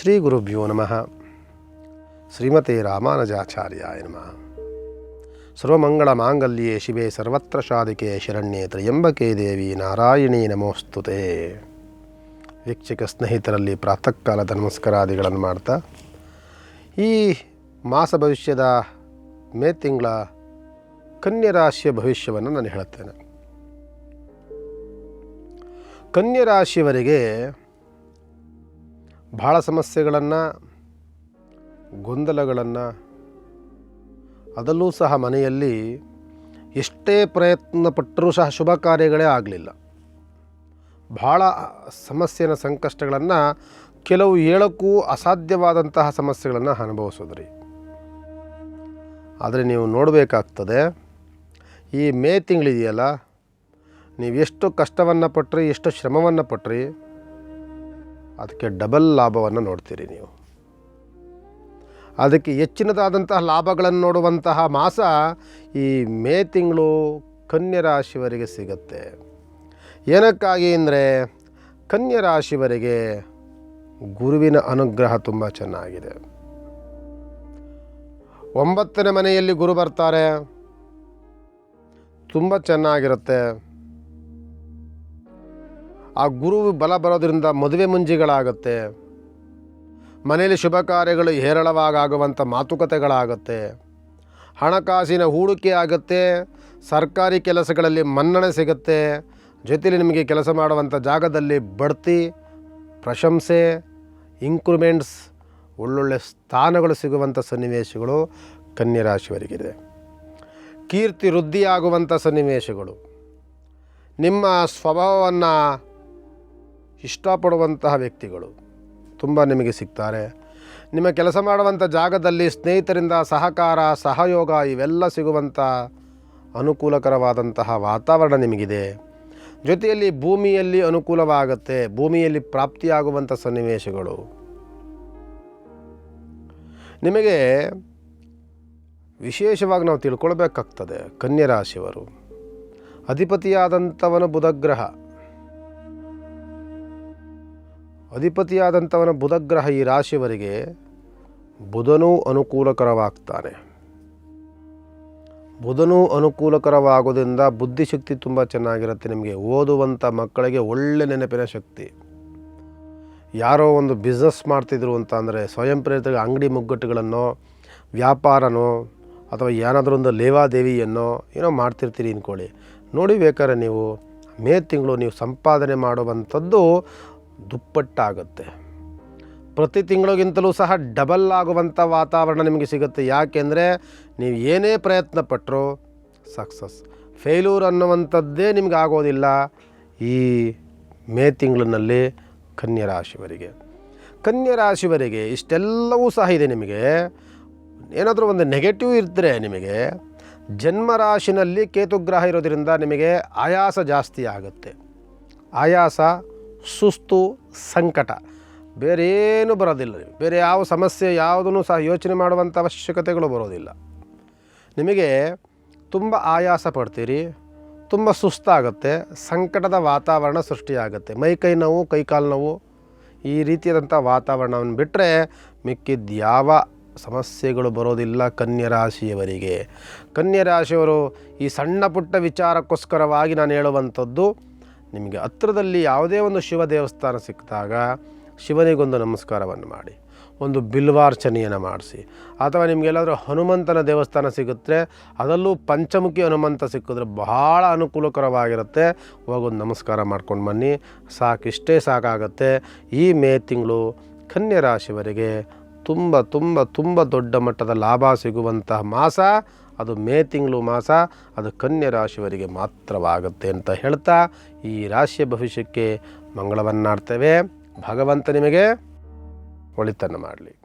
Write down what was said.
ಶ್ರೀ ಗುರುಭ್ಯೋ ನಮಃ. ಶ್ರೀಮತೆ ರಾಮಾನುಜಾಚಾರ್ಯಾಯ ನಮಃ. ಸರ್ವಮಂಗಳ ಮಾಂಗಲ್ಯೆ ಶಿವೆ ಸರ್ವತ್ರ ಶಾಧಿಕೆ ಶರಣ್ಯೆ ತ್ರಯಂಬಕೆ ದೇವಿ ನಾರಾಯಣಿ ನಮೋಸ್ತುತೆ. ವೀಕ್ಷಕ ಸ್ನೇಹಿತರಲ್ಲಿ ಪ್ರಾತಃ ಕಾಲದ ನಮಸ್ಕಾರಾದಿಗಳನ್ನು ಮಾಡ್ತಾ, ಈ ಮಾಸ ಭವಿಷ್ಯದ ಮೇ ತಿಂಗಳ ಕನ್ಯರಾಶಿಯ ಭವಿಷ್ಯವನ್ನು ನಾನು ಹೇಳುತ್ತೇನೆ. ಕನ್ಯಾ ರಾಶಿಯವರಿಗೆ ಭಾಳ ಸಮಸ್ಯೆಗಳನ್ನು, ಗೊಂದಲಗಳನ್ನು, ಅದಲ್ಲೂ ಸಹ ಮನೆಯಲ್ಲಿ ಎಷ್ಟೇ ಪ್ರಯತ್ನ ಪಟ್ಟರೂ ಸಹ ಶುಭ ಕಾರ್ಯಗಳೇ ಆಗಲಿಲ್ಲ. ಭಾಳ ಸಮಸ್ಯೆನ, ಸಂಕಷ್ಟಗಳನ್ನು, ಕೆಲವು ಹೇಳೋಕ್ಕೂ ಅಸಾಧ್ಯವಾದಂತಹ ಸಮಸ್ಯೆಗಳನ್ನು ಅನುಭವಿಸೋದ್ರಿ. ಆದರೆ ನೀವು ನೋಡಬೇಕಾಗ್ತದೆ, ಈ ಮೇ ತಿಂಗಳಿದೆಯಲ್ಲ, ನೀವು ಎಷ್ಟು ಕಷ್ಟವನ್ನು ಪಟ್ರಿ, ಎಷ್ಟು ಶ್ರಮವನ್ನು ಪಟ್ರಿ ಅದಕ್ಕೆ ಡಬಲ್ ಲಾಭವನ್ನು ನೋಡ್ತೀರಿ ನೀವು. ಅದಕ್ಕೆ ಹೆಚ್ಚಿನದಾದಂತಹ ಲಾಭಗಳನ್ನು ನೋಡುವಂತಹ ಮಾಸ ಈ ಮೇ ತಿಂಗಳು ಕನ್ಯರಾಶಿವರಿಗೆ ಸಿಗುತ್ತೆ. ಏನಕ್ಕಾಗಿ ಅಂದರೆ ಕನ್ಯರಾಶಿವರಿಗೆ ಗುರುವಿನ ಅನುಗ್ರಹ ತುಂಬ ಚೆನ್ನಾಗಿದೆ. ಒಂಬತ್ತನೇ ಮನೆಯಲ್ಲಿ ಗುರು ಬರ್ತಾರೆ. ತುಂಬ ಚೆನ್ನಾಗಿರುತ್ತೆ. ಆ ಗುರು ಬಲ ಬರೋದ್ರಿಂದ ಮದುವೆ ಮುಂಜಿಗಳಾಗುತ್ತೆ. ಮನೆಯಲ್ಲಿ ಶುಭ ಕಾರ್ಯಗಳು ಹೇರಳವಾಗುವಂಥ ಮಾತುಕತೆಗಳಾಗುತ್ತೆ. ಹಣಕಾಸಿನ ಹೂಡಿಕೆ ಆಗುತ್ತೆ, ಸರ್ಕಾರಿ ಕೆಲಸಗಳಲ್ಲಿ ಮನ್ನಣೆ ಸಿಗುತ್ತೆ, ಜೊತೆಲಿ ನಿಮಗೆ ಕೆಲಸ ಮಾಡುವಂಥ ಜಾಗದಲ್ಲಿ ಬಡ್ತಿ, ಪ್ರಶಂಸೆ ಇಂಕ್ರಿಮೆಂಟ್ಸ್ ಒಳ್ಳೊಳ್ಳೆ ಸ್ಥಾನಗಳು ಸಿಗುವಂಥ ಸನ್ನಿವೇಶಗಳು ಕನ್ಯಾ ರಾಶಿಯವರಿಗಿದೆ ಕೀರ್ತಿ ವೃದ್ಧಿಯಾಗುವಂಥ ಸನ್ನಿವೇಶಗಳು. ನಿಮ್ಮ ಸ್ವಭಾವವನ್ನು ಇಷ್ಟಪಡುವಂತಹ ವ್ಯಕ್ತಿಗಳು ತುಂಬ ನಿಮಗೆ ಸಿಗ್ತಾರೆ. ನಿಮ್ಮ ಕೆಲಸ ಮಾಡುವಂಥ ಜಾಗದಲ್ಲಿ ಸ್ನೇಹಿತರಿಂದ ಸಹಕಾರ, ಸಹಯೋಗ ಇವೆಲ್ಲ ಸಿಗುವಂಥ ಅನುಕೂಲಕರವಾದಂತಹ ವಾತಾವರಣ ನಿಮಗಿದೆ. ಜೊತೆಯಲ್ಲಿ ಭೂಮಿಯಲ್ಲಿ ಅನುಕೂಲವಾಗುತ್ತೆ, ಭೂಮಿಯಲ್ಲಿ ಪ್ರಾಪ್ತಿಯಾಗುವಂಥ ಸನ್ನಿವೇಶಗಳು. ನಿಮಗೆ ವಿಶೇಷವಾಗಿ ನಾವು ತಿಳ್ಕೊಳ್ಬೇಕಾಗ್ತದೆ ಕನ್ಯರಾಶಿಯವರು ಅಧಿಪತಿಯಾದಂಥವನು ಬುಧಗ್ರಹ ಅಧಿಪತಿಯಾದಂಥವನ ಬುಧಗ್ರಹ ಈ ರಾಶಿಯವರಿಗೆ ಬುಧನೂ ಅನುಕೂಲಕರವಾಗ್ತಾನೆ. ಬುಧನೂ ಅನುಕೂಲಕರವಾಗೋದ್ರಿಂದ ಬುದ್ಧಿಶಕ್ತಿ ತುಂಬ ಚೆನ್ನಾಗಿರುತ್ತೆ ನಿಮಗೆ. ಓದುವಂಥ ಮಕ್ಕಳಿಗೆ ಒಳ್ಳೆ ನೆನಪಿನ ಶಕ್ತಿ. ಯಾರೋ ಒಂದು ಬಿಸ್ನೆಸ್ ಮಾಡ್ತಿದ್ರು ಅಂತ ಅಂದರೆ ಸ್ವಯಂ ಪ್ರೇರಿತ ಅಂಗಡಿ ಮುಗ್ಗಟ್ಟುಗಳನ್ನು, ವ್ಯಾಪಾರನೋ, ಅಥವಾ ಏನಾದರೂ ಒಂದು ಲೇವಾದೇವಿಯನ್ನು ಏನೋ ಮಾಡ್ತಿರ್ತೀರಿ ಅಂದ್ಕೊಳ್ಳಿ. ನೋಡಿ ಬೇಕಾದ್ರೆ ನೀವು ಮೇ ತಿಂಗಳು ನೀವು ಸಂಪಾದನೆ ಮಾಡುವಂಥದ್ದು ದುಪ್ಪಟ್ಟಾಗುತ್ತೆ. ಪ್ರತಿ ತಿಂಗಳಿಗಿಂತಲೂ ಸಹ ಡಬಲ್ ಆಗುವಂಥ ವಾತಾವರಣ ನಿಮಗೆ ಸಿಗುತ್ತೆ. ಯಾಕೆಂದರೆ ನೀವು ಏನೇ ಪ್ರಯತ್ನ ಪಟ್ಟರು ಸಕ್ಸಸ್. ಫೇಲ್ಯೂರ್ ಅನ್ನುವಂಥದ್ದೇ ನಿಮ್ಗೆ ಆಗೋದಿಲ್ಲ ಈ ಮೇ ತಿಂಗಳಿನಲ್ಲಿ ಕನ್ಯರಾಶಿವರಿಗೆ ರಾಶಿವರಿಗೆ ಕನ್ಯಾ ರಾಶಿವರಿಗೆ ಇಷ್ಟೆಲ್ಲವೂ ಸಹ ಇದೆ ನಿಮಗೆ. ಏನಾದರೂ ಒಂದು ನೆಗೆಟಿವ್ ಇದ್ದರೆ ನಿಮಗೆ ಜನ್ಮ ರಾಶಿನಲ್ಲಿ ಕೇತುಗ್ರಹ ಇರೋದರಿಂದ ನಿಮಗೆ ಆಯಾಸ ಜಾಸ್ತಿ ಆಗುತ್ತೆ. ಆಯಾಸ ಸುಸ್ತು ಸಂಕಟ. ಬೇರೆ ಏನು ಬರೋದಿಲ್ಲ ಬೇರೆ ಯಾವ ಸಮಸ್ಯೆ ಯಾವುದನ್ನು ಸಹ ಯೋಚನೆ ಮಾಡುವಂಥ ಅವಶ್ಯಕತೆಗಳು ಬರೋದಿಲ್ಲ. ನಿಮಗೆ ತುಂಬ ಆಯಾಸ ಪಡ್ತೀರಿ, ತುಂಬ ಸುಸ್ತಾಗುತ್ತೆ, ಸಂಕಟದ ವಾತಾವರಣ ಸೃಷ್ಟಿಯಾಗುತ್ತೆ. ಮೈ ಕೈ ನೋವು ಕೈಕಾಲು ನೋವು, ಈ ರೀತಿಯಾದಂಥ ವಾತಾವರಣವನ್ನು ಬಿಟ್ಟರೆ ಮಿಕ್ಕಿದ್ದು ಯಾವ ಸಮಸ್ಯೆಗಳು ಬರೋದಿಲ್ಲ ಕನ್ಯಾ ರಾಶಿಯವರಿಗೆ ಕನ್ಯಾ ರಾಶಿಯವರು ಈ ಸಣ್ಣ ಪುಟ್ಟ ವಿಚಾರಕ್ಕೋಸ್ಕರವಾಗಿ ನಾನು ಹೇಳುವಂಥದ್ದು ನಿಮಗೆ ಹತ್ರದಲ್ಲಿ ಯಾವುದೇ ಒಂದು ಶಿವ ದೇವಸ್ಥಾನ ಸಿಕ್ಕಿದಾಗ ಶಿವನಿಗೊಂದು ನಮಸ್ಕಾರವನ್ನು ಮಾಡಿ, ಒಂದು ಬಿಲ್ವಾರ್ಚನೆಯನ್ನು ಮಾಡಿಸಿ, ಅಥವಾ ನಿಮಗೆಲ್ಲಾದರೂ ಹನುಮಂತನ ದೇವಸ್ಥಾನ ಸಿಗುತ್ತೆ ಅದರಲ್ಲೂ ಪಂಚಮುಖಿ ಹನುಮಂತ ಸಿಕ್ಕಿದ್ರೆ ಬಹಳ ಅನುಕೂಲಕರವಾಗಿರುತ್ತೆ. ಹೋಗೊಂದು ನಮಸ್ಕಾರ ಮಾಡ್ಕೊಂಡು ಬನ್ನಿ. ಸಾಕಿಷ್ಟೇ ಸಾಕಾಗತ್ತೆ. ಈ ಮೇ ತಿಂಗಳು ಕನ್ಯಾ ರಾಶಿವರೆಗೆ ತುಂಬ ತುಂಬ ತುಂಬ ದೊಡ್ಡ ಮಟ್ಟದ ಲಾಭ ಸಿಗುವಂತಹ ಮಾಸ ಅದು ಮೇ ತಿಂಗಳು ಮಾಸ, ಅದು ಕನ್ಯಾ ರಾಶಿಯವರಿಗೆ ಮಾತ್ರವಾಗುತ್ತೆ ಅಂತ ಹೇಳ್ತಾ ಈ ರಾಶಿಯ ಭವಿಷ್ಯಕ್ಕೆ ಮಂಗಳವನ್ನಾಡ್ತೇವೆ. ಭಗವಂತ ನಿಮಗೆ ಒಳಿತನ್ನು ಮಾಡಲಿ.